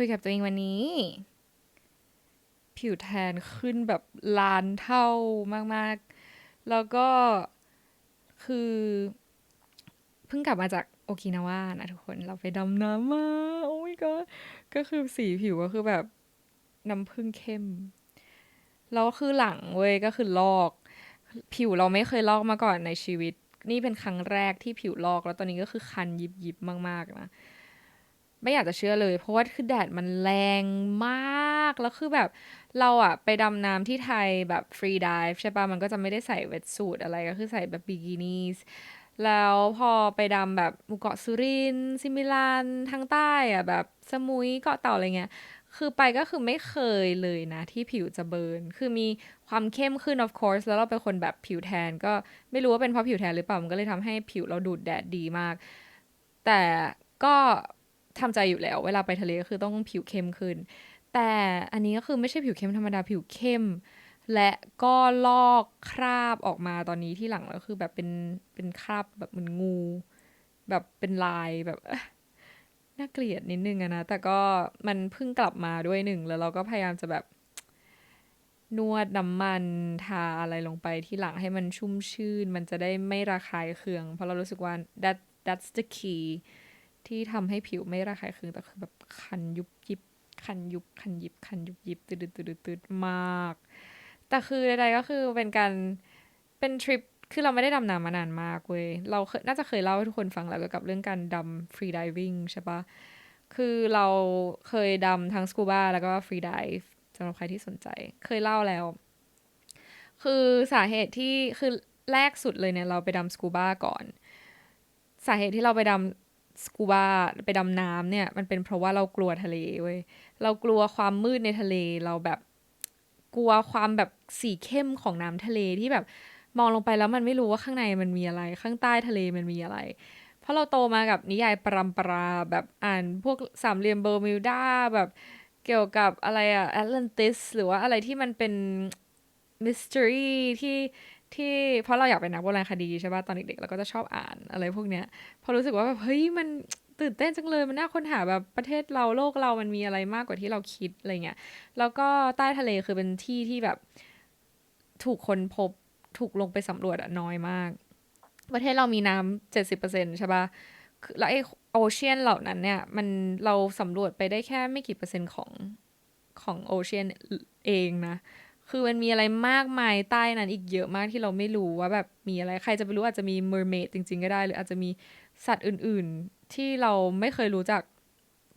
คุยกับตัวเองวันนี้ ผิวแทนขึ้นแบบล้านเท่ามากๆ แล้วก็คือเพิ่งกลับมาจากโอกินาว่านะทุกคนเราไปดำน้ำมาโอ้ยก็ก็คือสีผิวก็คือแบบน้ำผึ้งเข้มแล้วคือหลังเว้ยก็คือลอก ผิวเราไม่เคยลอกมาก่อนในชีวิต นี่เป็นครั้งแรกที่ผิวลอกแล้วตอนนี้ก็คือคันยิบยิบมากๆนะ ไม่อยากจะเชื่อเลย เพราะว่าคือแดดมันแรงมาก แล้วคือแบบเราอะไปดำน้ำที่ไทยแบบฟรีดิฟใช่ปะมันก็จะไม่ได้ใส่เวทสูทอะไรก็คือใส่แบบบิกินี่แล้วพอไปดำแบบหมู่เกาะสุรินทร์ซิมิลันทางใต้อะแบบสมุยเกาะเต่าอะไรเงี้ยคือไปก็คือไม่เคยเลยนะ ที่ผิวจะเบิร์น คือมีความเข้มขึ้น of course แล้วเราเป็นคนแบบผิวแทน ก็ไม่รู้ว่าเป็นเพราะผิวแทนหรือเปล่า มันก็เลยทำให้ผิวเราดูดแดดดีมาก แต่ก็ ทำใจอยู่แล้ว เวลาไปทะเลก็คือต้องผิวเข้มขึ้น แต่อันนี้ก็คือไม่ใช่ผิวเข้มธรรมดาผิวเข้ม และก็ลอกคราบออกมาตอนนี้ที่หลังแล้วคือแบบเป็นเป็นคราบแบบเหมือนงู แบบเป็นลายแบบน่าเกลียดนิดนึงอะนะ แต่ก็มันเพิ่งกลับมาด้วยหนึ่ง แล้วเราก็พยายามจะแบบ นวดน้ำมันทาอะไรลงไปที่หลังให้มันชุ่มชื่น มันจะได้ไม่ระคายเคือง เพราะเรารู้สึกว่า that that's the key ที่ทำให้ผิวไม่ระคายเคืองแต่คือแบบคันยุบยิบ คันยุบคันยิบ คันยุบยิบตืดตืดตืดมาก แต่คือใดๆก็คือเป็นการเป็นทริปคือเราไม่ได้ดำน้ำมานานมากเว้ย เราเน่าจะเคยเล่าให้ทุกคนฟังแล้วเกี่ยวกับเรื่องการดำฟรีดิวิ่งใช่ปะคือเราเคยดำทั้งสกูบาแล้วก็ฟรีดิฟสำหรับใครที่สนใจ เคยเล่าแล้ว คือสาเหตุที่คือแรกสุดเลยเนี่ยเราไปดำสกูบาก่อน สาเหตุที่เราไปดำ สกูบาไปดำน้ำเนี่ย มันเป็นเพราะว่าเรากลัวทะเลเว้ยเรากลัวความมืดในทะเลเราแบบกลัวความแบบสีเข้มของน้ำทะเลที่แบบมองลงไปแล้วมันไม่รู้ว่าข้างในมันมีอะไร ข้างใต้ทะเลมันมีอะไร เพราะเราโตมากับนิยายปรำปราแบบอ่านพวกสามเหลี่ยมเบอร์มิวดาแบบเกี่ยวกับอะไรอะแอตแลนติสหรือว่าอะไรที่มันเป็นมิส t ต r y ที่ ที่เพราะเราอยากเป็นนักโบราณคดีใช่ป่ะตอนเด็กๆเราก็จะชอบอ่านอะไรพวกเนี้ยพอรู้สึกว่าแบบเฮ้ยมันตื่นเต้นจังเลยมันน่าค้นหาแบบประเทศเราโลกเรามันมีอะไรมากกว่าที่เราคิดอะไรเงี้ยแล้วก็ใต้ทะเลคือเป็นที่ที่แบบถูกคนพบถูกลงไปสำรวจอะน้อยมาก ประเทศเรามีน้ำเจ็ดสิบเปอร์เซ็นใช่ป่ะคือแล้วไอโอเชียนเหล่านั้นเนี่ย มันเราสำรวจไปได้แค่ไม่กี่เปอร์เซ็นต์ของของโอเชียนเองนะ คือมันมีอะไรมากมายใต้นั้นอีกเยอะมากที่เราไม่รู้ว่าแบบมีอะไรใครจะไปรู้อาจจะมีเมอร์เมดจริง ๆ ก็ได้ หรืออาจจะมีสัตว์อื่น ๆ ที่เราไม่เคยรู้จัก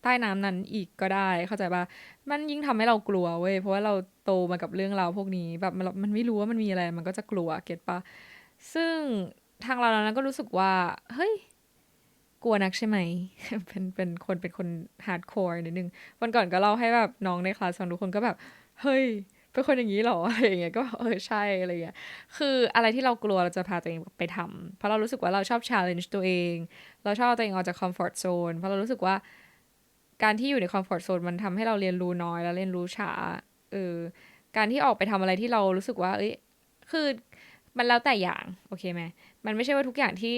ใต้น้ำนั้นอีกก็ได้ เข้าใจปะมันยิ่งทำให้เรากลัวเว้ยเพราะว่าเราโตมากับเรื่องราวพวกนี้แบบมันมันไม่รู้ว่ามันมีอะไรมันก็จะกลัวเก็ตปะซึ่งทางเรานั้นก็รู้สึกว่าเฮ้ยกลัวนักใช่ไหม เป็นเป็นคนเป็นคนฮาร์ดคอร์นิดนึงวันก่อนก็เล่าให้แบบน้องในคลาสฟังทุกคนก็แบบ เฮ้ย เป็นคนอย่างนี้หรออะไรอย่างเงี้ยก็เออใช่อะไรอย่างเงี้ยคืออะไรที่เรากลัวเราจะพาตัวเองไปทำเพราะเรารู้สึกว่าเราชอบ challenge ตัวเอง เราชอบตัวเองออกจาก comfort zone เพราะเรารู้สึกว่าการที่อยู่ใน comfort zone มันทำให้เราเรียนรู้น้อยแล้วเรียนรู้ช้าเออการที่ออกไปทำอะไรที่เรารู้สึกว่า เอ้ยคือมันแล้วแต่อย่างโอเคไหมมันไม่ใช่ว่าทุกอย่างที่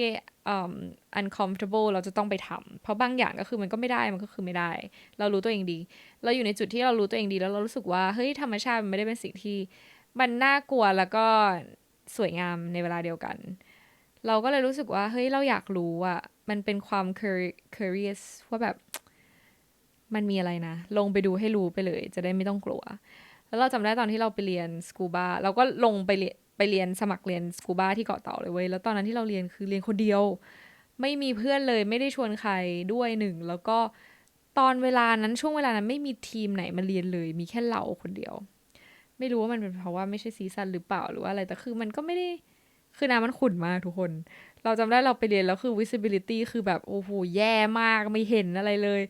uncomfortable เราจะต้องไปทำเพราะบางอย่างก็คือมันก็ไม่ได้มันก็คือไม่ได้ เรารู้ตัวเองดี เราอยู่ในจุดที่เรารู้ตัวเองดีแล้วเรารู้สึกว่าเฮ้ยธรรมชาติมันไม่ได้เป็นสิ่งที่ มันน่ากลัวแล้วก็สวยงามในเวลาเดียวกัน เราก็เลยรู้สึกว่าเฮ้ยเราอยากรู้อะมันเป็นความ curious ว่าแบบมันมีอะไรนะ ลงไปดูให้รู้ไปเลย จะได้ไม่ต้องกลัว แล้วเราจำได้ตอนที่เราไปเรียนสกูบาเราก็ลงไปเรียน ไปเรียนสมัครเรียนสกูบาที่เกาะเต่าเลยเว้ย แล้วตอนนั้นที่เราเรียนคือเรียนคนเดียว ไม่มีเพื่อนเลยไม่ได้ชวนใครด้วยหนึ่ง แล้วก็ตอนเวลานั้นช่วงเวลานั้นไม่มีทีมไหนมาเรียนเลย มีแค่เราคนเดียว ไม่รู้ว่ามันเป็นเพราะว่าไม่ใช่ซีซันหรือเปล่าหรือว่าอะไรแต่คือมันก็ไม่ได้คือน้ำมันขุ่นมากทุกคน เราจำได้เราไปเรียนแล้วคือ visibility คือแบบโอ้โหแย่มากไม่เห็นอะไรเลย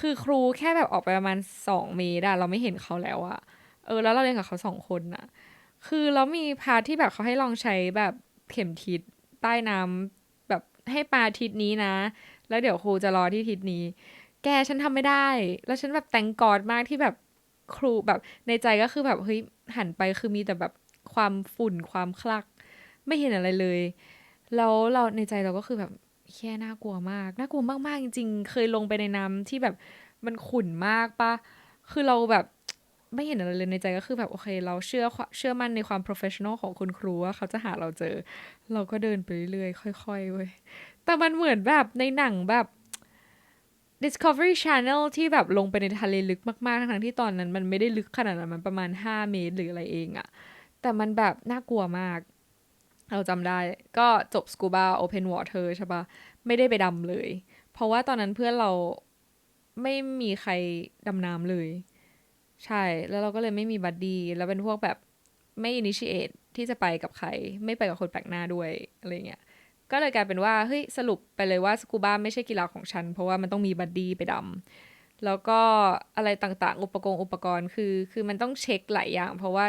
คือครูแค่แบบออกไปประมาณสองเมตรเราไม่เห็นเขาแล้วอะเออแล้วเราเรียนกับเขาสองคนอะ คือแล้วมีพาที่แบบเขาให้ลองใช้แบบเข็มทิศใต้น้ำแบบให้ปลาทิศนี้นะ แล้วเดี๋ยวครูจะรอที่ทิศนี้ แกฉันทำไม่ได้ แล้วฉันแบบแต่งกอดมากที่แบบครูแบบในใจก็คือแบบเฮ้ยหันไปคือมีแต่แบบความฝุ่นความคลัก ไม่เห็นอะไรเลย แล้วเราในใจเราก็คือแบบแค่น่ากลัวมากน่ากลัวมากๆจริงๆ เคยลงไปในน้ำที่แบบมันขุ่นมากปะคือเราแบบ ไม่เห็นอะไรเลยในใจก็คือแบบโอเค เราเชื่อเชื่อมั่นในความ professional ของคุณครูว่าเขาจะหาเราเจอ เราก็เดินไปเรื่อยๆค่อยๆเว้ยแต่มันเหมือนแบบในหนังแบบ Discovery Channel ที่แบบลงไปในทะเลลึกมากๆ ทั้งที่ตอนนั้น มันไม่ได้ลึกขนาดนั้นมันประมาณ 5 เมตรหรืออะไรเองอะแต่มันแบบน่ากลัวมาก เราจำได้ก็จบ Scuba Open Water ใช่ปะไม่ได้ไปดำเลย เพราะว่าตอนนั้นเพื่อนเราไม่มีใครดำน้ำเลย ใช่ แล้วเราก็เลยไม่มีบัดดี้แล้วเป็นพวกแบบไม่ initiate ที่จะไปกับใคร ไม่ไปกับคนแปลกหน้าด้วยอะไรเงี้ยก็เลยกลายเป็นว่าเฮ้ยสรุปไปเลยว่าสกูบ้าไม่ใช่กีฬาของฉัน เพราะว่ามันต้องมีบัดดี้ไปดำแล้วก็อะไรต่างๆ อุปกรณ์อุปกรณ์คือ คือมันต้องเช็คหลายอย่าง เพราะว่า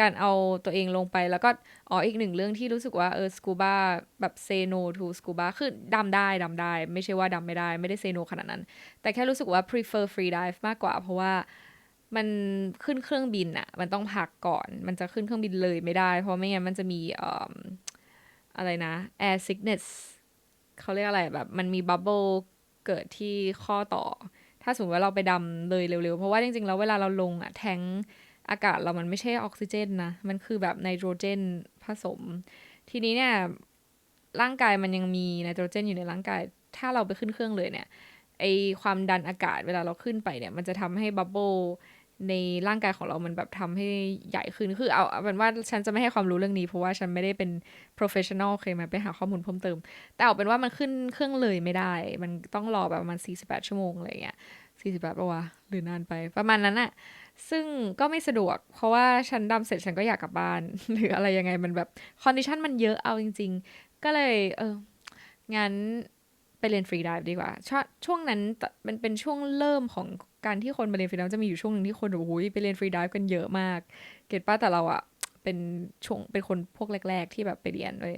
การเอาตัวเองลงไปแล้วก็อ๋ออีกหนึ่งเรื่องที่รู้สึกว่าเออสกูบ้าแบบ say no to สกูบ้าคือดำได้ดำได้ ไม่ใช่ว่าดำไม่ได้ ไม่ได้ say no ขนาดนั้น แต่แค่รู้สึกว่า prefer free dive มากกว่า เพราะว่า มันขึ้นเครื่องบินอะมันต้องพักก่อน มันจะขึ้นเครื่องบินเลยไม่ได้ เพราะไม่งั้นมันจะมีอะไรนะ air sickness เขาเรียกอะไรแบบ มันมีบับเบิลเกิดที่ข้อต่อ ถ้าสมมติว่าเราไปดำเลยเร็วๆ เพราะว่าจริงๆ แล้วเวลาเราลงอะแทงอากาศเรามันไม่ใช่ออกซิเจนนะ มันคือแบบไนโตรเจนผสม ทีนี้เนี่ยร่างกายมันยังมีไนโตรเจนอยู่ในร่างกาย ถ้าเราไปขึ้นเครื่องเลยเนี่ยไอความดันอากาศเวลาเราขึ้นไปเนี่ย มันจะทำให้บับเบิล ในร่างกายของเรามันแบบทำให้ใหญ่ขึ้น คือเอาเป็นว่าฉันจะไม่ให้ความรู้เรื่องนี้ เพราะว่าฉันไม่ได้เป็น professional เคยมาไปหาข้อมูลเพิ่มเติม แต่เอาเป็นว่ามันขึ้นเครื่องเลยไม่ได้ มันต้องรอแบบประมาณ 48 ชั่วโมงอะไรเงี้ย 48ปะวะหรือนานไปประมาณนั้นอะซึ่งก็ไม่สะดวก เพราะว่าฉันดำเสร็จฉันก็อยากกลับบ้าน หรืออะไรยังไงมันแบบคอนดิชันมันเยอะเอาจริง ๆ ก็เลยเอองั้น ไปเรียนฟรีดิฟดีกว่าช่วงนั้นมันเป็นช่วงเริ่มของการที่คนไปเรียนฟรีดิฟจะมีอยู่ช่วงหนึ่งที่คนโอ้ยไปเรียนฟรีดิฟกันเยอะมาก เกตป้าแต่เราอะเป็นช่วงเป็นคนพวกแรก ๆ ที่แบบไปเรียนเลย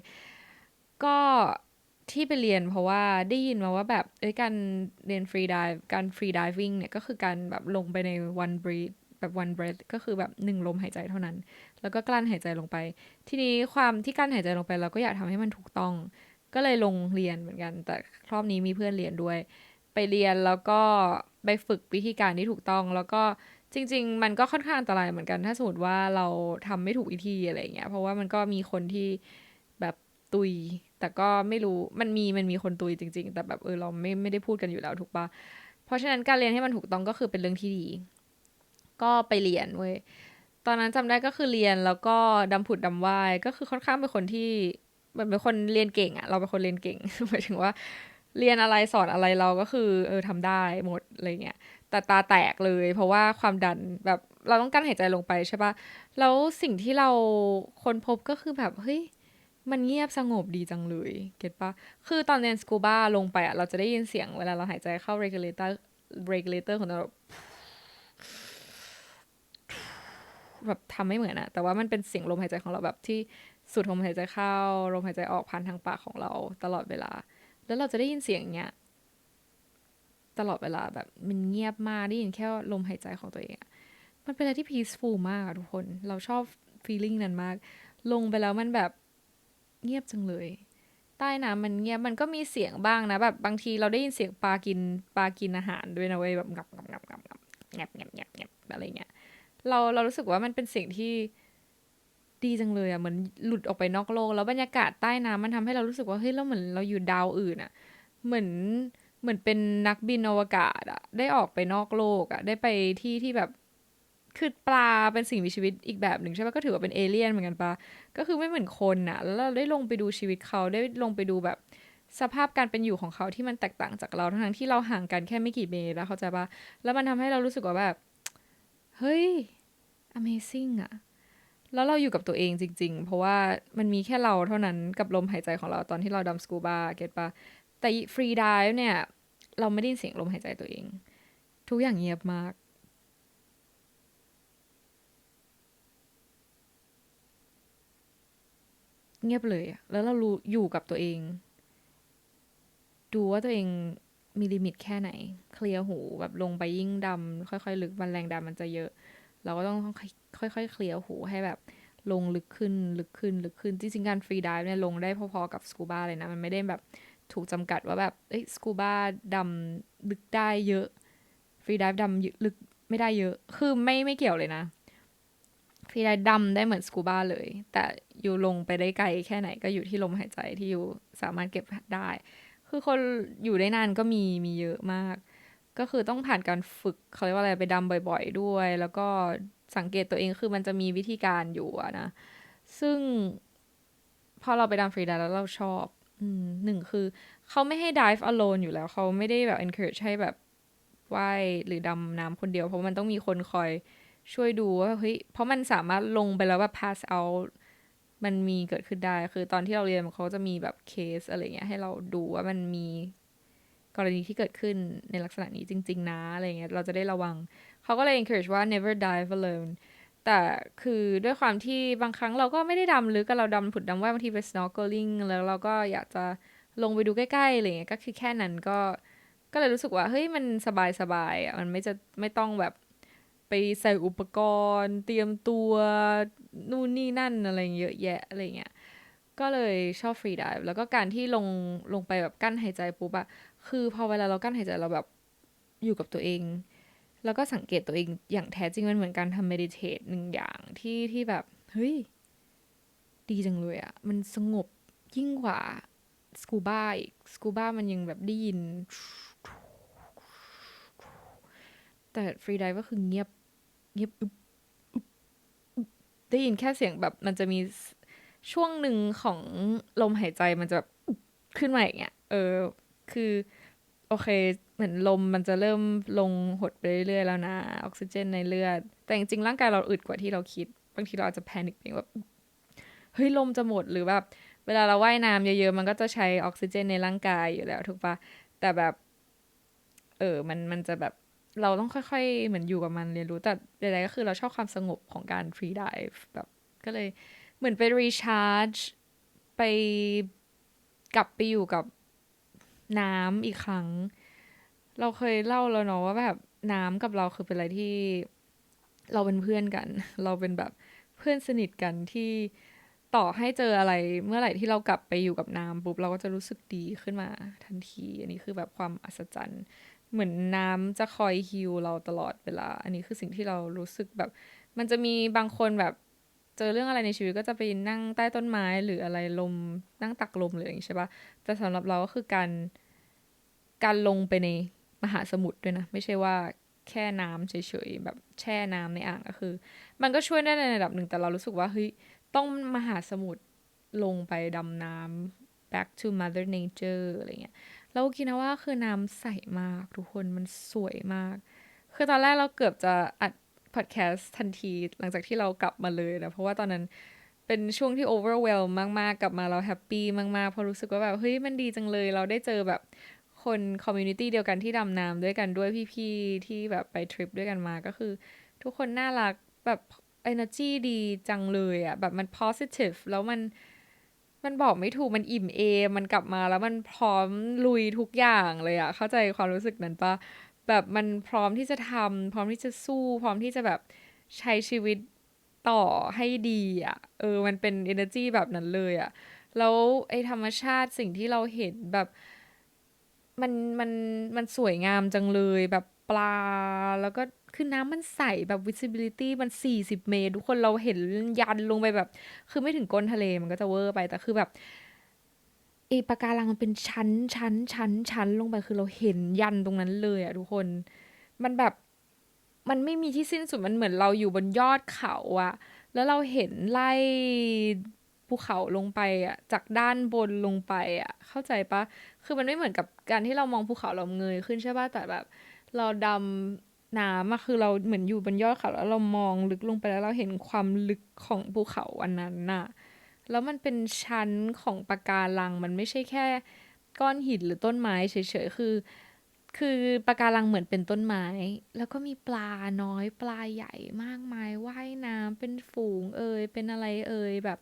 ก็ที่ไปเรียนเพราะว่าได้ยินมาว่าแบบเอ้ยการเรียนฟรีดิฟการฟรีดิวิ่งเนี่ยก็คือการแบบลงไปใน one breath แบบ one breath ก็คือแบบหนึ่งลมหายใจเท่านั้น แล้วก็กลั้นหายใจลงไป ทีนี้ความที่กลั้นหายใจลงไปเราก็อยากทำให้มันถูกต้อง ก็เลยลงเรียนเหมือนกัน แต่รอบนี้มีเพื่อนเรียนด้วย ไปเรียนแล้วก็ไปฝึกวิธีการที่ถูกต้อง แล้วก็จริง ๆ มันก็ค่อนข้างอันตรายเหมือนกัน ถ้าสมมติว่าเราทำไม่ถูกวิธีอะไรเงี้ย เพราะว่ามันก็มีคนที่แบบตุย แต่ก็ไม่รู้ มันมี มันมีคนตุยจริง ๆ แต่แบบเออเราไม่ไม่ได้พูดกันอยู่แล้วถูกปะเพราะฉะนั้นการเรียนให้มันถูกต้องก็คือเป็นเรื่องที่ดี ก็ไปเรียนเว้ย ตอนนั้นจำได้ก็คือเรียนแล้วก็ดำผุดดำว่ายก็คือค่อนข้างเป็นคนที่ เหมือนเป็นคนเรียนเก่งอะเราเป็นคนเรียนเก่งหมายถึงว่า เรียนอะไรสอนอะไรเราก็คือเออทำได้หมดอะไรเงี้ยแต่ตาแตกเลย เพราะว่าความดันแบบเราต้องกั้นหายใจลงไปใช่ปะแล้วสิ่งที่เราคนพบก็คือแบบเฮ้ยมันเงียบสงบดีจังเลย เก็ตปะคือตอนเรียนสกูบ้าลงไปอะเราจะได้ยินเสียงเวลาเราหายใจเข้า regulator regulator ของเราแบบทำไม่เหมือนอะแต่ว่ามันเป็นเสียงลมหายใจของเราแบบที่ สูดลมหายใจเข้าลมหายใจออกผ่านทางปากของเราตลอดเวลา แล้วเราจะได้ยินเสียงเนี้ยตลอดเวลาแบบมันเงียบมากได้ยินแค่ลมหายใจของตัวเองมันเป็นอะไรที่ peaceful มากทุกคน เราชอบ feeling นั้นมาก ลงไปแล้วมันแบบเงียบจังเลย ใต้น้ำมันเงียบมันก็มีเสียงบ้างนะแบบบางทีเราได้ยินเสียงปลากินปลากินอาหารด้วยนะเว้ยแบบงับงับงับงับงับงับงับงับงับอะไรเงี้ยเราเรารู้สึกว่ามันเป็นสิ่งที่ ดีจังเลยอะเหมือนหลุดออกไปนอกโลก แล้วบรรยากาศใต้น้ำมันทำให้เรารู้สึกว่าเฮ้ยเราเหมือนเราอยู่ดาวอื่นอะ เหมือนเหมือนเป็นนักบินอวกาศอะ ได้ออกไปนอกโลกอะ ได้ไปที่ที่แบบคือปลาเป็นสิ่งมีชีวิตอีกแบบหนึ่งใช่ปะก็ถือว่าเป็นเอเลี่ยนเหมือนกันปะก็คือไม่เหมือนคนอะแล้วเราได้ลงไปดูชีวิตเขาได้ลงไปดูแบบสภาพการเป็นอยู่ของเขาที่มันแตกต่างจากเราทั้งที่เราห่างกันแค่ไม่กี่เมตรแล้วเขาใจปะแล้วมันทำให้เรารู้สึกว่าแบบ เฮ้ย Amazing อะ แล้วเราอยู่กับตัวเองจริง ๆ เพราะว่ามันมีแค่เราเท่านั้นกับลมหายใจของเราตอนที่เราดำสกูบาเก็ตปะแต่ฟรีดิฟเนี่ย เราไม่ได้ยินเสียงลมหายใจตัวเอง ทุกอย่างเงียบมาก เงียบเลยอะแล้วเรารู้อยู่กับตัวเอง ดูว่าตัวเองมีลิมิตแค่ไหน เคลียร์หูแบบลงไปยิ่งดำค่อยๆ ลึกมันแรงดำมันจะเยอะ เราก็ต้องค่อยๆเคลียร์หูให้แบบลงลึกขึ้นลึกขึ้นลึกขึ้นจริงๆการฟรีดิฟเนี่ยลงได้พอๆกับสกูบ้าเลยนะมันไม่ได้แบบถูกจำกัดว่าแบบเอ้ยสกูบ้าดำลึกได้เยอะฟฟรีดิฟดำลึกไม่ได้เยอะ คือไม่ไม่เกี่ยวเลยนะฟรีดิฟดำได้เหมือนสกูบาเลย แต่อยู่ลงไปได้ไกลแค่ไหนก็อยู่ที่ลมหายใจที่อยู่สามารถเก็บได้ คือคนอยู่ได้นานก็มีมีเยอะมาก ก็คือต้องผ่านการฝึกเขาเรียกว่าอะไรไปดำบ่อย ๆ ด้วย แล้วก็สังเกตตัวเองคือมันจะมีวิธีการอยู่อะนะ ซึ่ง พอเราไปดำฟรีดิฟแล้วเราชอบหนึ่งคือเขาไม่ให้ dive alone อยู่แล้วเขาไม่ได้แบบ encourage ให้แบบว่ายหรือดำน้ำคนเดียว เพราะมันต้องมีคนคอยช่วยดูว่าเฮ้ยเพราะมันสามารถลงไปแล้วแบบ pass out มันมีเกิดขึ้นได้ คือตอนที่เราเรียนเขาจะมีแบบเคสอะไรเงี้ยให้เราดูว่ามันมี กรณีที่เกิดขึ้นในลักษณะนี้จริง ๆ นะอะไรเงี้ยเราจะได้ระวัง เขาก็เลย encourage ว่า never dive alone แต่คือด้วยความที่บางครั้งเราก็ไม่ได้ดำลึกก็เราดำผุดดำว่ายบางทีไป snorkeling แล้วเราก็อยากจะลงไปดูใกล้ๆอะไรเงี้ยก็คือแค่นั้นก็ก็เลยรู้สึกว่าเฮ้ยมันสบายๆอะมันไม่จะไม่ต้องแบบไปใส่อุปกรณ์ เตรียมตัวนู่นนี่นั่นอะไรเยอะแยะอะไรเงี้ยก็เลยชอบฟรีดิฟแล้วก็การที่ลงลงไปแบบกั้นหายใจปุ๊บอะ คือพอเวลาเรากั้นหายใจเราแบบอยู่กับตัวเอง แล้วก็สังเกตตัวเองอย่างแท้จริงมันเหมือนการทำเมดิเทตหนึ่งอย่างที่ที่แบบ เฮ้ย ดีจังเลยอะมันสงบยิ่งกว่าสกูบ้าอีกสกูบ้ามันยังแบบได้ยิน แต่ฟรีไดิฟก็คือเงียบเงียบอึบได้ยินแค่เสียงแบบมันจะมีช่วงหนึ่งของลมหายใจมันจะแบบขึ้นมาอย่างเงี้ย เออ คือ โอเค เหมือนลมมันจะเริ่มลงหดไปเรื่อยๆแล้วนะ ออกซิเจนในเลือด แต่จริงๆร่างกายเราอึดกว่าที่เราคิด บางทีเราอาจจะแพนิคเองแบบเฮ้ยลมจะหมดหรือแบบเวลาเราว่ายน้ำเยอะๆ มันก็จะใช้ออกซิเจนในร่างกายอยู่แล้วถูกปะแต่แบบ เออมันมันจะแบบเราต้องค่อยๆ เหมือนอยู่กับมันเรียนรู้แต่ใดๆก็คือเราชอบความสงบของการฟรีดิฟแบบก็เลยเหมือนไปรีชาร์จไปกลับไปอยู่กับ น้ำอีกครั้ง เราเคยเล่าแล้วเนาะว่าแบบน้ำกับเราคือเป็นอะไรที่ เราเป็นเพื่อนกัน เราเป็นแบบเพื่อนสนิทกันที่ต่อให้เจออะไรเมื่อไหร่ที่เรากลับไปอยู่กับน้ำปุ๊บเราก็จะรู้สึกดีขึ้นมาทันที อันนี้คือแบบความอัศจรรย์ เหมือนน้ำจะคอยฮิวเราตลอดเวลา อันนี้คือสิ่งที่เรารู้สึกแบบ มันจะมีบางคนแบบ เจอเรื่องอะไรในชีวิตก็จะไปนั่งใต้ต้นไม้หรืออะไรลมนั่งตักลมหรืออย่างนี้ใช่ปะแต่สำหรับเราก็คือการการลงไปในมหาสมุทรด้วยนะ ไม่ใช่ว่าแค่น้ำเฉยๆแบบแช่น้ำในอ่างก็คือ มันก็ช่วยได้ในระดับหนึ่งแต่เรารู้สึกว่าเฮ้ยต้องมหาสมุทรลงไปดำน้ำ back to mother nature อะไรเงี้ยแล้วคิดนะว่าคือน้ำใสมากทุกคนมันสวยมาก คือตอนแรกเราเกือบจะอัด พอดแคสต์ทันทีหลังจากที่เรากลับมาเลยนะเพราะว่าตอนนั้นเป็นช่วงที่ overwhelm มาก ๆ กลับมาเราแฮปปี้มาก ๆ เพราะรู้สึกว่าแบบเฮ้ยมันดีจังเลย เราได้เจอแบบคนคอมมูนิตี้เดียวกันที่ดำน้ำด้วยกันด้วยพี่ ๆ ที่แบบไปทริปด้วยกันมาก็คือ ทุกคนน่ารักแบบ energy ดีจังเลยอะแบบมัน positive แล้วมันมันบอกไม่ถูกมันอิ่มเอ มันกลับมาแล้วมันพร้อมลุยทุกอย่างเลยอะเข้าใจความรู้สึกนั้นปะ แบบมันพร้อมที่จะทำพร้อมที่จะสู้ พร้อมที่จะแบบใช้ชีวิตต่อให้ดีอะเออ มันเป็น energy แบบนั้นเลยอะ แล้วไอ้ธรรมชาติสิ่งที่เราเห็นแบบมันมันมันสวยงามจังเลยแบบปลา แล้วก็คือน้ำมันใสแบบ visibility มัน 40 เมตร ทุกคนเราเห็นยันลงไปแบบ คือไม่ถึงก้นทะเลมันก็จะเวอร์ไป แต่คือแบบ เอปะการังมันเป็นชั้นชั้นชั้นชั้นลงไปคือเราเห็นยันตรงนั้นเลยอะทุกคน มันแบบมันไม่มีที่สิ้นสุดมันเหมือนเราอยู่บนยอดเขาอะแล้วเราเห็นไล่ภูเขาลงไปอะจากด้านบนลงไปอะเข้าใจปะคือมันไม่เหมือนกับการที่เรามองภูเขาเราเงยขึ้นใช่ปะแต่แบบ เราดำน้ำอะคือเราเหมือนอยู่บนยอดเขาแล้วเรามองลึกลงไปแล้วเราเห็นความลึกของภูเขาอันนั้นน่ะ แล้วมันเป็นชั้นของปะการัง มันไม่ใช่แค่ก้อนหินหรือต้นไม้เฉยๆ คือ คือปะการังเหมือนเป็นต้นไม้ แล้วก็มีปลาน้อยปลาใหญ่มากมายว่ายน้ำเป็นฝูงเอ่ยเป็นอะไรเอ่ยแบบ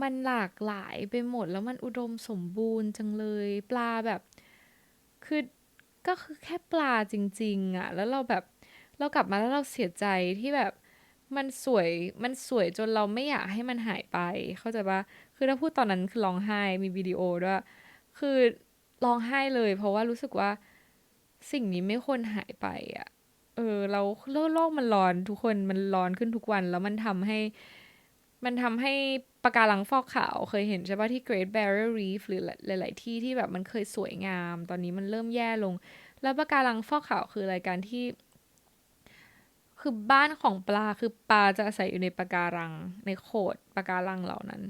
มันหลากหลายไปหมด แล้วมันอุดมสมบูรณ์จังเลย ปลาแบบ คือก็คือแค่ปลาจริง ๆอะแล้วเราแบบเรากลับมาแล้วเราเสียใจที่แบบ มันสวยมันสวยจนเราไม่อยากให้มันหายไป เข้าใจปะคือถ้าพูดตอนนั้นคือร้องไห้มีวิดีโอด้วยคือร้องไห้เลย เพราะว่ารู้สึกว่าสิ่งนี้ไม่ควรหายไปอะเออ เราโลกโลกมันร้อนทุกคนมันร้อนขึ้นทุกวัน แล้วมันทำให้ มันทำให้ปะการังฟอกขาวเคยเห็นใช่ปะที่ Great Barrier Reef หรือหลาย ๆ ที่ที่แบบมันเคยสวยงาม ตอนนี้มันเริ่มแย่ลง แล้วปะการังฟอกขาวคือรายการที่ คือบ้านของปลาคือปลาจะอาศัยอยู่ในปะการัง ในโขดปะการังเหล่านั้น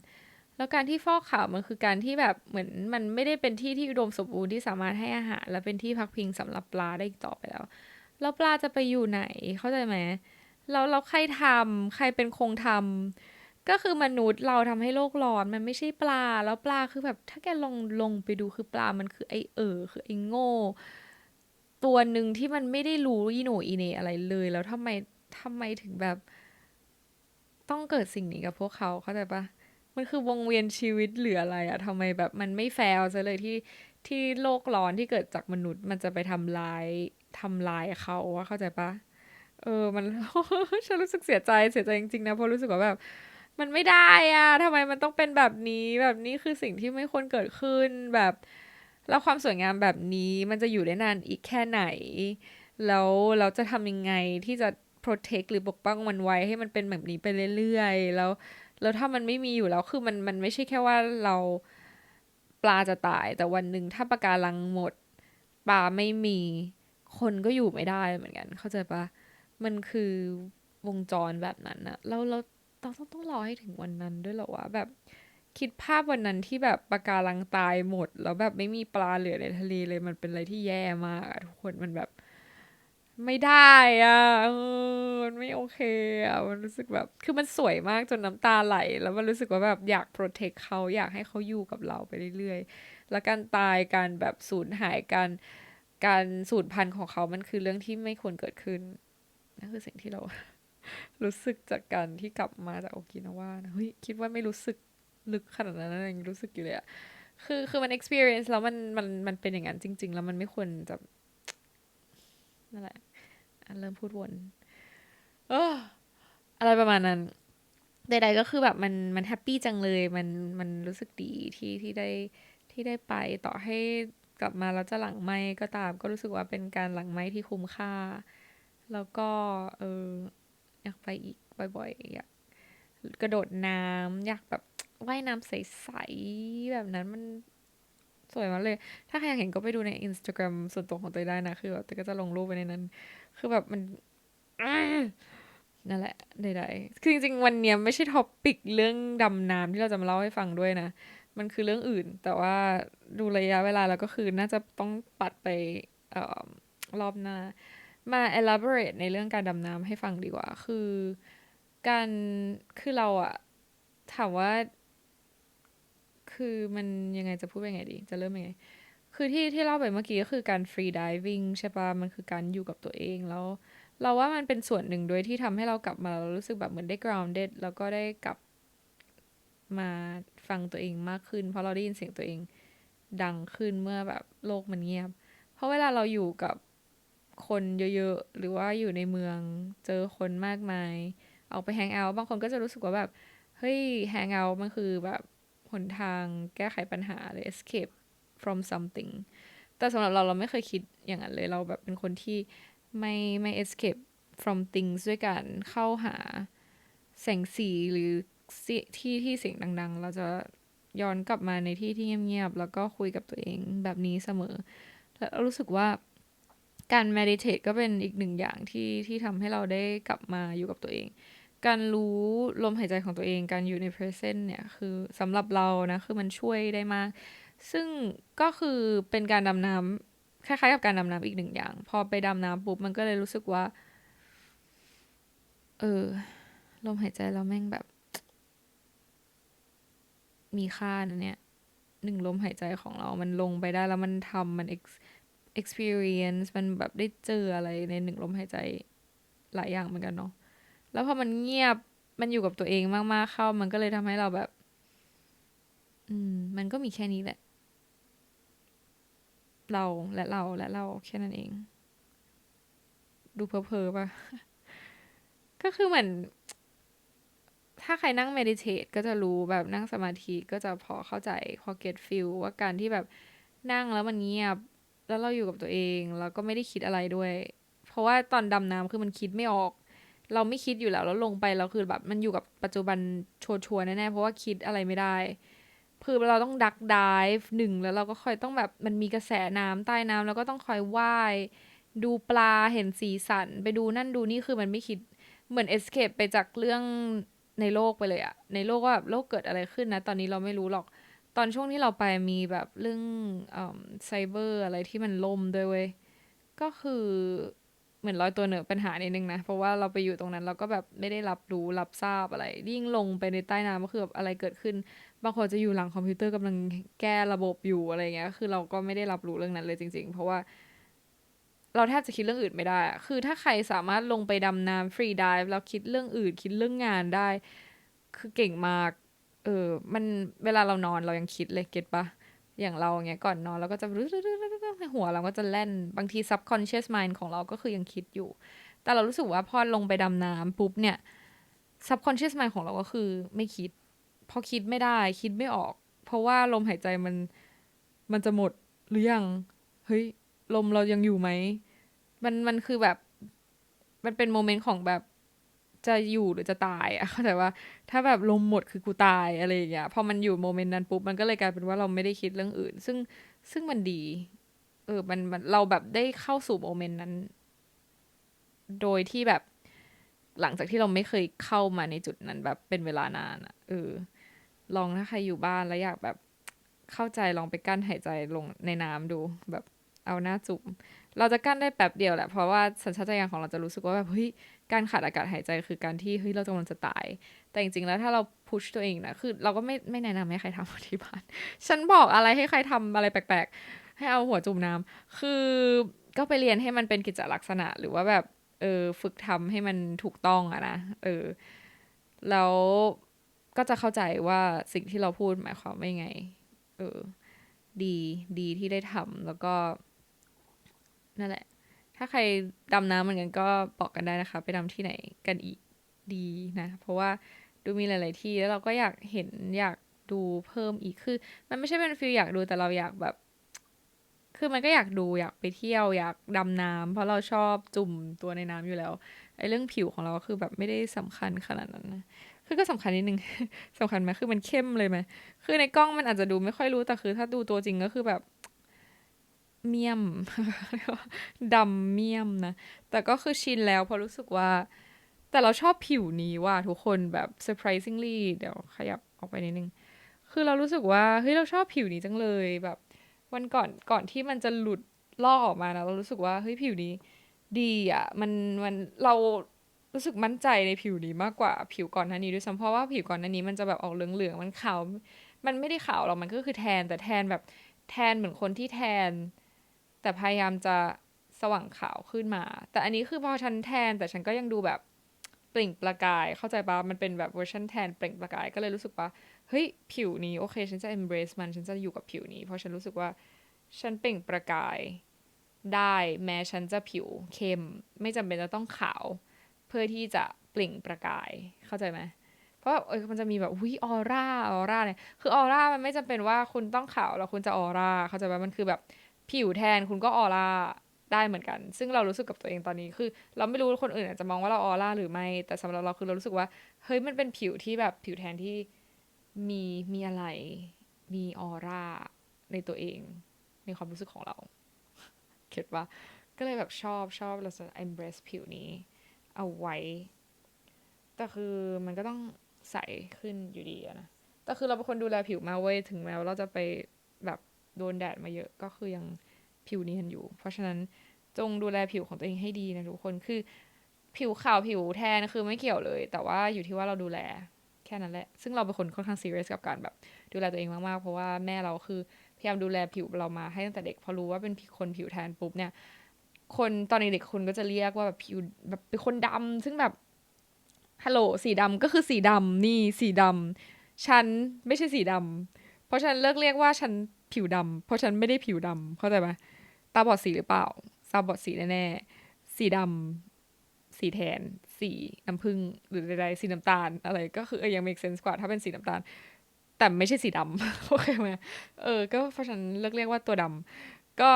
แล้วการที่ฟอกขาวมันคือการที่แบบเหมือนมันไม่ได้เป็นที่ที่อุดมสมบูรณ์ที่สามารถให้อาหาร และเป็นที่พักพิงสำหรับปลาได้อีกต่อไปแล้ว แล้วปลาจะไปอยู่ไหนเข้าใจไหมแล้วเราใครทำใครเป็นคงทำก็คือมนุษย์เราทำให้โลกร้อนมันไม่ใช่ปลา แล้วปลาคือแบบถ้าแกลงลงไปดูคือปลามันคือไอเออคือไอโง่ ตัวหนึ่งที่มันไม่ได้รู้อีโหนอีเนอะไรเลย แล้วทำไมทำไมถึงแบบ ต้องเกิดสิ่งนี้กับพวกเขาเข้าใจปะมันคือวงเวียนชีวิตหรืออะไรอะทำไมแบบมันไม่แฟร์ซะเลยที่ที่โลกร้อนที่เกิดจากมนุษย์ มันจะไปทำลายทำลายเขาว่าเข้าใจปะเออ มัน ฉันรู้สึกเสียใจเสียใจจริงๆนะเพราะรู้สึกว่าแบบ มันไม่ได้อะทำไมมันต้องเป็นแบบนี้ แบบนี้คือสิ่งที่ไม่ควรเกิดขึ้นแบบ แล้วความสวยงามแบบนี้มันจะอยู่ได้นานอีกแค่ไหน แล้วเราจะทำยังไงที่จะ protect หรือปกป้องมันไว้ให้มันเป็นแบบนี้ไปเรื่อยๆ แล้วแล้วถ้ามันไม่มีอยู่แล้วคือมันมันไม่ใช่แค่ว่าเราปลาจะตาย แต่วันหนึ่งถ้าปะการังหมดปลาไม่มีคนก็อยู่ไม่ได้เหมือนกัน เข้าใจปะมันคือวงจรแบบนั้นอะแล้วเราต้องต้องต้องรอให้ถึงวันนั้นด้วยเหรอวะแบบ คิดภาพวันนั้นที่แบบปะการังตายหมด แล้วแบบไม่มีปลาเหลือในทะเลเลยมันเป็นอะไรที่แย่มากอะทุกคนมันแบบ ไม่ได้อะมันไม่โอเคอะมันรู้สึกแบบ คือมันสวยมากจนน้ำตาไหล แล้วมันรู้สึกว่าแบบอยาก protect เขาอยากให้เขาอยู่กับเราไปเรื่อยๆ แล้วการตายการแบบสูญหายการการสูญพันธุ์ของเขามันคือเรื่องที่ไม่ควรเกิดขึ้นนั่นคือสิ่งที่เรารู้สึกจากการที่กลับมาจากโอกินาวานะเฮ้ยคิดว่าไม่รู้สึก ลึกขนาดนั้นยังรู้สึกอยู่เลยอะคือคือมัน experience แล้วมันมันมันเป็นอย่างนั้นจริง ๆ แล้วมันไม่ควรจะนั่นแหละเริ่มพูดวนเอออะไรประมาณนั้นใดๆก็คือแบบมันมันแฮปปี้จังเลยมันมันรู้สึกดีที่ที่ได้ที่ได้ไปต่อให้กลับมาแล้วจะหลังไหม้ก็ตาม ก็รู้สึกว่าเป็นการหลังไหม้ที่คุ้มค่า แล้วก็เอออยากไปอีกบ่อยๆอยากกระโดดน้ำอยากแบบ ว่ายน้ำใส ๆ แบบนั้นมันสวยมากเลย ถ้าใครอยากเห็นก็ไปดูใน Instagram ส่วนตัวของเตยได้นะ คือแบบเตยก็จะลงรูปไว้ในนั้น คือแบบมันนั่นแหละใดๆคือจริง ๆ วันเนี้ยไม่ใช่ topic เรื่องดำน้ำที่เราจะมาเล่าให้ฟังด้วยนะ มันคือเรื่องอื่น แต่ว่าดูระยะเวลาแล้วก็คือน่าจะต้องปัดไปออรอบหน้า มา elaborate ในเรื่องการดำน้ำให้ฟังดีกว่า คือ การ คือเราอะถามว่า คือมันยังไงจะพูดยังไงดี จะเริ่มยังไง คือที่ที่เล่าไปเมื่อกี้ก็คือการ free diving ใช่ปล่ามันคือการอยู่กับตัวเองแล้ว เราว่ามันเป็นส่วนหนึ่งด้วยที่ทำให้เรากลับมาเรารู้สึกแบบเหมือนได้ grounded แล้วก็ได้กลับมาฟังตัวเองมากขึ้น เพราะเราได้ยินเสียงตัวเองดังขึ้นเมื่อแบบโลกมันเงียบ เพราะเวลาเราอยู่กับคนเยอะๆ หรือว่าอยู่ในเมืองเจอคนมากมาย ออกไป hang out บางคนก็จะรู้สึกว่าแบบ เฮ้ย hang out มันคือแบบ หนทางแก้ไขปัญหาหรือ escape from something แต่สำหรับเราเราไม่เคยคิดอย่างนั้นเลยเราแบบเป็นคนที่ไม่ไม่ escape from things ด้วยการเข้าหาแสงสีหรือที่ที่เสียงดัง ๆ เราจะย้อนกลับมาในที่ที่เงียบๆ แล้วก็คุยกับตัวเองแบบนี้เสมอ แล้วรู้สึกว่าการ meditate ก็เป็นอีกหนึ่งอย่างที่ที่ทำให้เราได้กลับมาอยู่กับตัวเอง การรู้ลมหายใจของตัวเองการอยู่ใน present เนี่ยคือสำหรับเรานะคือมันช่วยได้มาก ซึ่งก็คือเป็นการดำน้ำคล้ายๆกับการดำน้ำอีกหนึ่งอย่าง พอไปดำน้ำปุ๊บมันก็เลยรู้สึกว่า เออ ลมหายใจเราแม่งแบบ มีค่านะเนี่ยหนึ่งลมหายใจของเรา มันลงไปได้แล้วมันทำมัน experience มันแบบได้เจออะไรในหนึ่งลมหายใจหลายอย่างเหมือนกันเนาะ แล้วพอมันเงียบมันอยู่กับตัวเองมากๆเข้า มันก็เลยทำให้เราแบบ อืม มันก็มีแค่นี้แหละ เราและเราและเราแค่นั้นเอง ดูเพ้อๆเปล่าก็คือเหมือนถ้าใครนั่ง meditate ก็จะรู้แบบนั่งสมาธิก็จะพอเข้าใจพอ get feel ว่าการที่แบบนั่งแล้วมันเงียบ แล้วเราอยู่กับตัวเอง แล้วก็ไม่ได้คิดอะไรด้วย เพราะว่าตอนดำน้ำคือมันคิดไม่ออก เราไม่คิดอยู่แล้วแล้วลงไปเราคือแบบมันอยู่กับปัจจุบันชัวร์ๆแน่ๆเพราะว่าคิดอะไรไม่ได้คือเราต้องดักดิฟหนึ่งแล้วเราก็คอยต้องแบบมันมีกระแสน้ำใต้น้ำแล้วก็ต้องคอยว่าย ดูปลาเห็นสีสัน ไปดูนั่นดูนี่คือมันไม่คิดเหมือนเอสเคปไปจากเรื่องในโลกไปเลยอะในโลกว่าแบบโลกเกิดอะไรขึ้นนะ ตอนนี้เราไม่รู้หรอก ตอนช่วงที่เราไปมีแบบเรื่องไซเบอร์อะไรที่มันล่มด้วยเว้ยก็คือ เหมือนลอยตัวเหนือปัญหาในนึงนะ เพราะว่าเราไปอยู่ตรงนั้นเราก็แบบไม่ได้รับรู้รับทราบอะไร ยิ่งลงไปในใต้น้ำก็คือแบบอะไรเกิดขึ้น บางคนจะอยู่หลังคอมพิวเตอร์กำลังแก้ระบบอยู่อะไรเงี้ย คือเราก็ไม่ได้รับรู้เรื่องนั้นเลยจริง ๆ เพราะว่า เราแทบจะคิดเรื่องอื่นไม่ได้ คือถ้าใครสามารถลงไปดำน้ำฟรีดิฟแล้วคิดเรื่องอื่น คิดเรื่องงานได้ คือเก่งมาก เออ มันเวลาเรานอนเรายังคิดเลยเก็ตปะ อย่างเราเงี้ยก่อนนอนเราก็จะรึหัวเราก็จะแล่นบางที subconscious mind ของเราก็คือยังคิดอยู่ แต่เรารู้สึกว่าพอลงไปดำน้ำปุ๊บเนี่ย subconscious mind ของเราก็คือไม่คิด พอคิดไม่ได้คิดไม่ออก เพราะว่าลมหายใจมันมันจะหมดหรือยังเฮ้ยลมเรายังอยู่ไหมมันมันคือแบบ มันเป็นโมเมนต์ของแบบ จะอยู่หรือจะตายอะเข้าใจว่าถ้าแบบลมหมดคือกูตายอะไรอย่างเงี้ยพอมันอยู่โมเมนต์นั้นปุ๊บมันก็เลยกลายเป็นว่าเราไม่ได้คิดเรื่องอื่น ซึ่งซึ่งมันดี เออมันมันเราแบบได้เข้าสู่โมเมนต์นั้น โดยที่แบบหลังจากที่เราไม่เคยเข้ามาในจุดนั้นแบบเป็นเวลานานอะเออ ลองถ้าใครอยู่บ้านแล้วอยากแบบเข้าใจลองไปกั้นหายใจลงในน้ำดูแบบเอาหน้าจุ่มเราจะกั้นได้แป๊บเดียวแหละเพราะว่าสัญชาตญาณของเราจะรู้สึกว่าแบบเฮ้ย การขาดอากาศหายใจคือการที่เฮ้ยเรากำลังจะตาย แต่จริงๆแล้วถ้าเราพุชตัวเองนะคือเราก็ไม่ไม่แนะนำให้ใครทำที่บ้าน ฉันบอกอะไรให้ใครทำอะไรแปลกๆ ให้เอาหัวจุ่มน้ำคือก็ไปเรียนให้มันเป็นกิจลักษณะ หรือว่าแบบเออฝึกทำให้มันถูกต้องอะนะเออแล้วก็จะเข้าใจว่าสิ่งที่เราพูดหมายความว่าไง เออ ดีดีที่ได้ทำแล้วก็ นั่นแหละ ถ้าใครดำน้ำเหมือนกันก็บอกกันได้นะคะ ไปดำที่ไหนกันอีกดีนะ เพราะว่าดูมีหลาย ๆ ที่แล้วเราก็อยากเห็นอยากดูเพิ่มอีกคือ มันไม่ใช่เป็นฟิลอยากดูแต่เราอยากแบบ คือมันก็อยากดูอยากไปเที่ยวอยากดำน้ำเพราะเราชอบจุ่มตัวในน้ำอยู่แล้วไอ้เรื่องผิวของเราคือแบบไม่ได้สำคัญขนาดนั้นนะคือก็สำคัญนิดนึง สำคัญไหมคือมันเข้มเลยไหมคือในกล้องมันอาจจะดูไม่ค่อยรู้แต่คือ ถ้าดูตัวจริงก็คือแบบ เมียมดำเมียมนะ แต่ก็คือชินแล้วเพราะรู้สึกว่า แต่เราชอบผิวนี้ว่าทุกคนแบบ surprisingly เดี๋ยวขยับออกไปนิดนึง คือเรารู้สึกว่าเฮ้ยเราชอบผิวนี้จังเลยแบบ วันก่อนก่อนที่มันจะหลุดลอกออกมานะเรารู้สึกว่าเฮ้ยผิวนี้ ดีอะ มันมันเรารู้สึกมั่นใจในผิวนี้มากกว่าผิวก่อนหน้านี้ด้วยซ้ำเพราะว่าผิวก่อนหน้านี้มันจะแบบออกเหลืองๆมันขาวมันไม่ได้ขาวหรอกมันก็คือแทนแต่แทนแบบแทนเหมือนคนที่แทน แต่พยายามจะสว่างขาวขึ้นมา แต่อันนี้คือพอฉันแทน แต่ฉันก็ยังดูแบบเปล่งประกาย เข้าใจปะมันเป็นแบบเวอร์ชันแทนเปล่งประกาย ก็เลยรู้สึกว่าเฮ้ยผิวนี้โอเค ฉันจะ embrace มัน ฉันจะอยู่กับผิวนี้ เพราะฉันรู้สึกว่าฉันเปล่งประกายได้แม้ฉันจะผิวเข้ม ไม่จำเป็นจะต้องขาว เพื่อที่จะเปล่งประกายเข้าใจไหมเพราะเออมันจะมีแบบวิออร่าออร่าเนี่ยคือออร่ามันไม่จำเป็นว่าคุณต้องขาวแล้วคุณจะออร่าเข้าใจไหมมันคือแบบ ผิวแทนคุณก็ออร่าได้เหมือนกัน ซึ่งเรารู้สึกกับตัวเองตอนนี้คือ เราไม่รู้คนอื่นอาจจะมองว่าเราออร่าหรือไม่ แต่สำหรับเราคือเรารู้สึกว่า เฮ้ยมันเป็นผิวที่แบบผิวแทนที่มีมีอะไร มีออร่าในตัวเอง ในความรู้สึกของเราเข็ดว่าก็เลยแบบชอบชอบเราจะ embrace ผิวนี้ เอาไว้ แต่คือมันก็ต้องใสขึ้นอยู่ดีนะแต่คือเราเป็นคนดูแลผิวมาเว้ยถึงแม้ว่าเราจะไปแบบ โดนแดดมาเยอะก็คือยังผิวนี้กันอยู่ เพราะฉะนั้นจงดูแลผิวของตัวเองให้ดีนะทุกคนคือผิวขาวผิวแทนคือไม่เกี่ยวเลย แต่ว่าอยู่ที่ว่าเราดูแลแค่นั้นแหละ ซึ่งเราเป็นคนค่อนข้างซีเรียสกับการแบบดูแลตัวเองมากๆ เพราะว่าแม่เราคือพยายามดูแลผิวเรามาให้ตั้งแต่เด็กพอรู้ว่าเป็นคนผิวแทนปุ๊บเนี่ย คนตอนเด็กคนก็จะเรียกว่าแบบผิวแบบเป็นคนดำซึ่งแบบฮัลโหลสีดำก็คือสีดำนี่สีดำฉันไม่ใช่สีดำเพราะฉันเลิกเรียกว่าฉัน ผิวดำเพราะฉันไม่ได้ผิวดำเข้าใจไหมตาบอดสีหรือเปล่าตาบอดสีแน่ๆสีดำสีแทน สีน้ำผึ้งหรือใดๆสีน้ำตาลอะไร ก็คือเออยัง make sense กว่าถ้าเป็นสีน้ำตาล แต่ไม่ใช่สีดำโอเคไหมเออ ก็เพราะฉันเลิกเรียกว่าตัวดำก็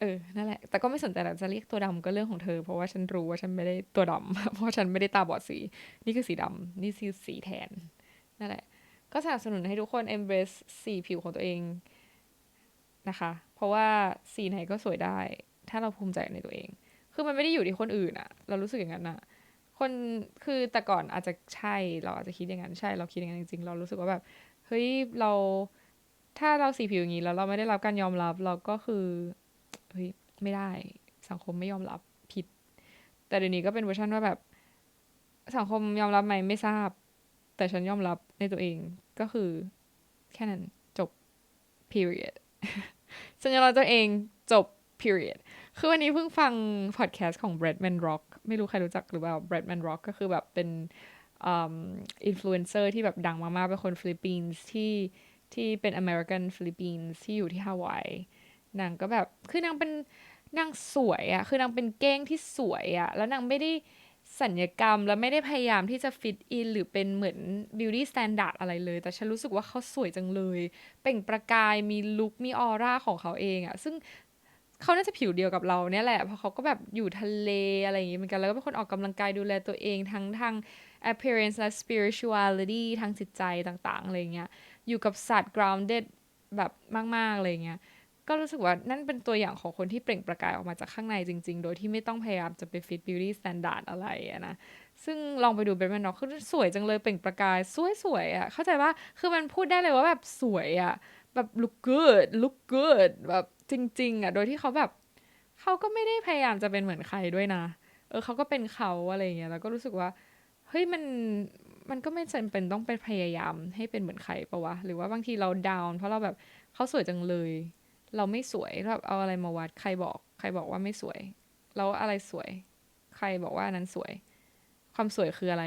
เออ นั่นแหละ แต่ก็ไม่สนใจหรอกจะเรียกตัวดำก็เรื่องของเธอ เพราะว่าฉันรู้ว่าฉันไม่ได้ตัวดำเพราะฉันไม่ได้ตาบอดสี นี่คือสีดำนี่คือสีแทน นั่นแหละ ก็สนับสนุนให้ทุกคน embrace สีผิวของตัวเองนะคะ เพราะว่าสีไหนก็สวยได้ ถ้าเราภูมิใจในตัวเอง คือมันไม่ได้อยู่ที่คนอื่นอะเรารู้สึกอย่างนั้นอะคนคือแต่ก่อนอาจจะใช่เราอาจจะคิดอย่างนั้นใช่เราคิดอย่างนั้นจริงๆ เรารู้สึกว่าแบบเฮ้ยเราถ้าเราสีผิวอย่างนี้แล้วเราไม่ได้รับการยอมรับเราก็คือเฮ้ยไม่ได้สังคมไม่ยอมรับผิด แต่เดี๋ยวนี้ก็เป็นเวอร์ชันว่าแบบ สังคมยอมรับไหมไม่ทราบ แต่ฉันยอมรับในตัวเอง ก็คือแค่นั้นจบ period ฉันยอมรับตัวเองจบ period คือวันนี้เพิ่งฟังพอดแคสต์ของ Bradman Rock ไม่รู้ใครรู้จักหรือเปล่า Bradman Rock ก็คือแบบเป็นอินฟลูเอนเซอร์ที่แบบดังมากๆเป็นคนฟิลิปปินส์ที่ที่เป็น American Philippines ที่อยู่ที่ฮาวายนางก็แบบคือนางเป็นนางสวยอะคือนางเป็นเก้งที่สวยอะแล้วนางไม่ได้ สัญญกรรมแล้วไม่ได้พยายามที่จะฟิตอินหรือเป็นเหมือน beauty standard อะไรเลย แต่ฉันรู้สึกว่าเขาสวยจังเลย เป่งประกายมีลุคมีออร่าของเขาเองอะซึ่งเขาน่าจะผิวเดียวกับเราเนี่ยแหละเพราะเขาก็แบบอยู่ทะเลอะไรอย่างงี้เหมือนกันแล้วก็เป็นคนออกกำลังกายดูแลตัวเองทั้งทาง appearance และ spirituality ทางจิตใจต่างๆอะไรเงี้ยอยู่กับสัตว์ grounded แบบมากๆอะไรเงี้ย ก็รู้สึกว่านั่นเป็นตัวอย่างของคนที่เปล่งประกายออกมาจากข้างในจริง ๆ โดยที่ไม่ต้องพยายามจะไป fit beauty standard อะไรนะ ซึ่งลองไปดูเบนแมนน็อกคือสวยจังเลยเปล่งประกาย สวยๆอะเข้าใจว่าคือมันพูดได้เลยว่าแบบสวยอะแบบ look good look good แบบจริง ๆอะโดยที่เขาแบบเขาก็ไม่ได้พยายามจะเป็นเหมือนใครด้วยนะ เออเขาก็เป็นเขาอะไรเงี้ย แล้วก็รู้สึกว่า เฮ้ยมันมันก็ไม่จำเป็นต้องเป็นพยายามให้เป็นเหมือนใครปะวะ หรือว่าบางทีเราดาวน์เพราะเราแบบเขาสวยจังเลย เราไม่สวยแบบเอาอะไรมาวัดใครบอก ใครบอกว่าไม่สวย แล้วอะไรสวย ใครบอกว่านั้นสวย ความสวยคืออะไร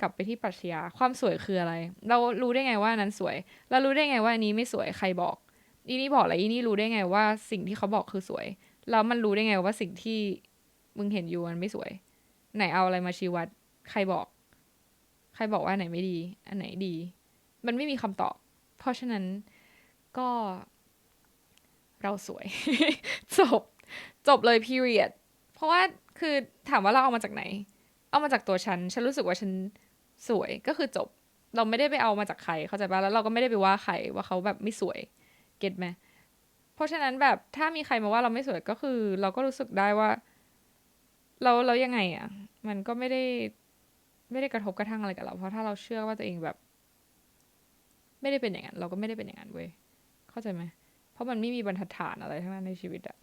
กลับไปที่ปรัชญาความสวยคืออะไร เรารู้ได้ไงว่านั้นสวย เรารู้ได้ไงว่าอันนี้ไม่สวยใครบอกอีนี่บอกแล้วอีนี่รู้ได้ไงว่าสิ่งที่เขาบอกคือสวยแล้วมันรู้ได้ไงว่าสิ่งที่มึงเห็นอยู่มันไม่สวย ไหนเอาอะไรมาชี้วัด ใครบอก ใครบอกว่าไหนไม่ดี อันไหนดี มันไม่มีคำตอบ เพราะฉะนั้นก็ เราสวย จบ จบเลย period เพราะว่าคือถามว่าเราเอามาจากไหน เอามาจากตัวฉัน ฉันรู้สึกว่าฉันสวยก็คือจบ เราไม่ได้ไปเอามาจากใคร เข้าใจปะแล้วเราก็ไม่ได้ไปว่าใครว่าเขาแบบไม่สวย เก็ตไหมเพราะฉะนั้นแบบถ้ามีใครมาว่าเราไม่สวยก็คือ เราก็รู้สึกได้ว่า เราเรายังไงอะ่ะ มันก็ไม่ได้ไม่ได้กระทบกระทั่งอะไรกับเรา เพราะถ้าเราเชื่อว่าตัวเองแบบ ไม่ได้เป็นอย่างนั้น เราก็ไม่ได้เป็นอย่างนั้นเว้ย เข้าใจไหม ราะมันไม่มีบรรทัดฐานอะไรทั้งนั้นในชีวิตอะ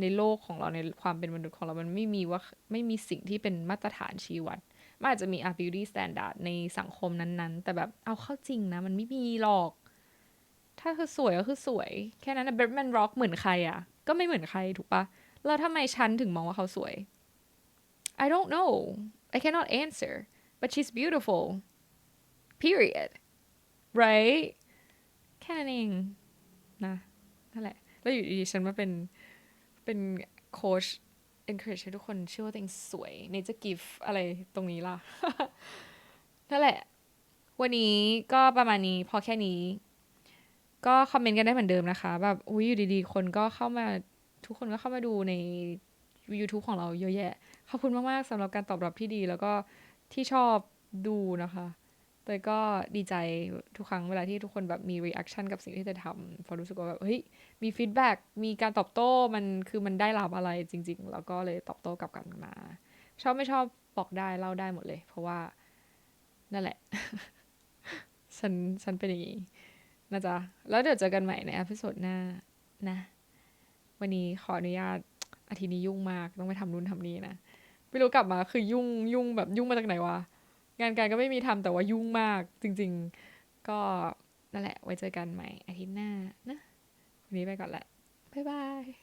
ในโลกของเราในความเป็นมนุษย์ของเรา มันไม่มีว่าไม่มีสิ่งที่เป็นมาตรฐานชี้วัด มันอาจจะมี a beauty standard ในสังคมนั้นๆ แต่แบบเอาเข้าจริงนะ มันไม่มีหรอก ถ้าคือสวยก็คือสวย แค่นั้นนะ Batman Rock เหมือนใครอะก็ไม่เหมือนใครถูกปะแล้วทำไมฉันถึงมองว่าเขาสวย I don't know I cannot answer but she's beautiful period right แค่นั้นเอง นะนั่นแหละ แล้วอยู่ดีๆฉันมาเป็นเป็นโค้ช encourage ให้ทุกคนเชื่อว่าตัวเองสวยในจะ give อะไรตรงนี้ล่ะ นั่นแหละ วันนี้ก็ประมาณนี้พอแค่นี้ ก็คอมเมนต์กันได้เหมือนเดิมนะคะ แบบอุ้ยอยู่ดีๆ คนก็เข้ามาทุกคนก็เข้ามาดูใน YouTube ของเราเยอะแยะ ขอบคุณมาก ๆสำหรับการตอบรับที่ดี แล้วก็ที่ชอบดูนะคะ เตยก็ดีใจทุกครั้งเวลาที่ทุกคนแบบมี reaction กับสิ่งที่เตยทำเพราะรู้สึกว่าแบบเฮ้ยมี feedback มีการตอบโต้มันคือมันได้รับอะไรจริง ๆ แล้วก็เลยตอบโต้กลับกันมา ชอบไม่ชอบบอกได้เล่าได้หมดเลย เพราะว่านั่นแหละ ฉันฉันเป็นอย่างนี้นะจ๊ะ แล้วเดี๋ยวเจอกันใหม่ในอพิโซดหน้านะ วันนี้ขออนุญาตอาทิตย์นี้ยุ่งมากต้องไปทำนู่นทำนี่นะ ไม่รู้กลับมาคือยุ่งยุ่งแบบยุ่งมาจากไหนวะ งานการก็ไม่มีทำแต่ว่ายุ่งมาก จริง ๆ ก็นั่นแหละ ไว้เจอกันใหม่อาทิตย์หน้านะวันนี้ไปก่อนละบ๊ายบาย